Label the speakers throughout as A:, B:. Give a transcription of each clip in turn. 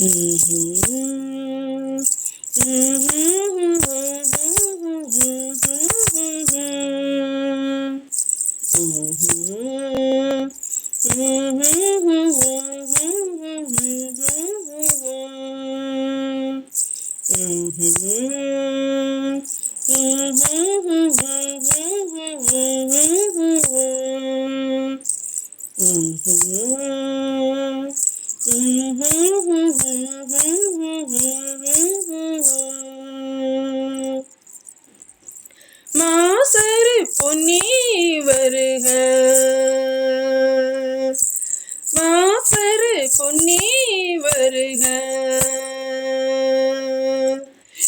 A: Mm-hmm. மாசரு பொன்னி வருக. மாசரு பொன்னி வருக.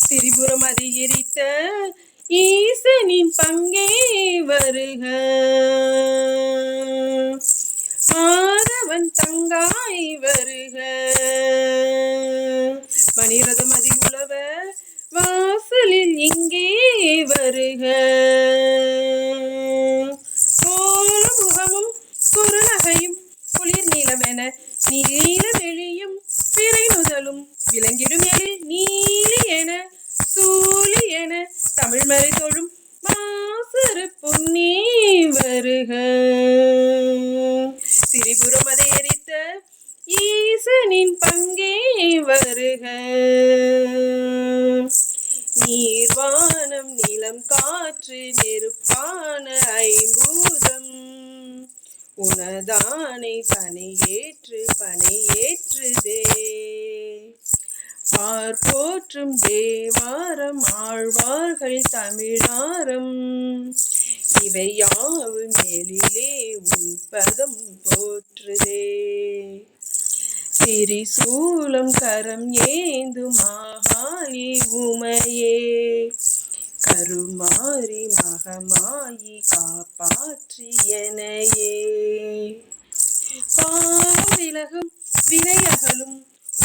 A: திரிபுரம் அதிகரித்த ஈசனின் பங்கே வருக. அவன் தங்காய் வருக. மணிரதம் உழவ வாசலில் இங்கே வருக. கோல முகமும் குறுநகையும் குளிர் நீளமென நீல வெளியும் பிறை முதலும் விளங்கிடும் எழில். நின் பங்கே வருக. நீர்வானம் நிலம் காற்று நெருப்பான ஐம்பூதம். உனதானை பனை ஏற்று பனை ஏற்றுதே. பார்ப்போற்றும் தேவாரம் ஆழ்வார்கள் தமிழாரம். இவை யாவும் எழிலே உன் பதம் போற்றுதே. திரிசூலம் கரம் ஏந்து மாகாளி உமையே. கருமாறி மகமாயி காப்பாற்றியனையே பாவம் விலகும் வினையகலும்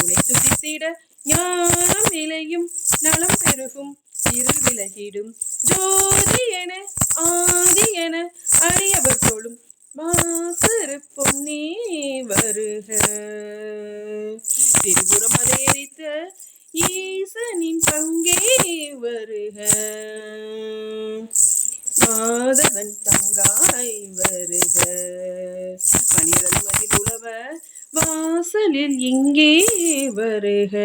A: உனை துதித்திட ஞானம் விளையும் நலம் பெருகும் இருள் விலகிடும். ஜோதி என ஆதி என அறியவர் சொல்லும் மாசரு பொன்னி வருக. திரிபுரம் அதை ஈசனின் பங்கே வருக. மாதவன் தங்காய் வருக. பனிரல் மதில் உழவ வாசலில் இங்கே வருக.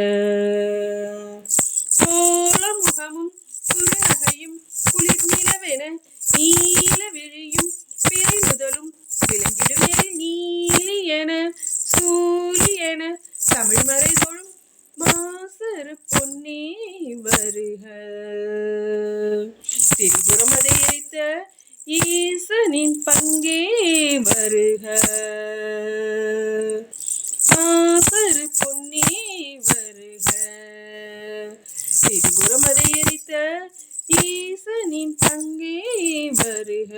A: மறை தொழும் மாசரு பொன்னி வருக. திரிபுரம் அதை ஈசனின் பங்கே வருக. மாசரு பொன்னி வருக. திரிபுரம் ஈசனின் பங்கே வருக.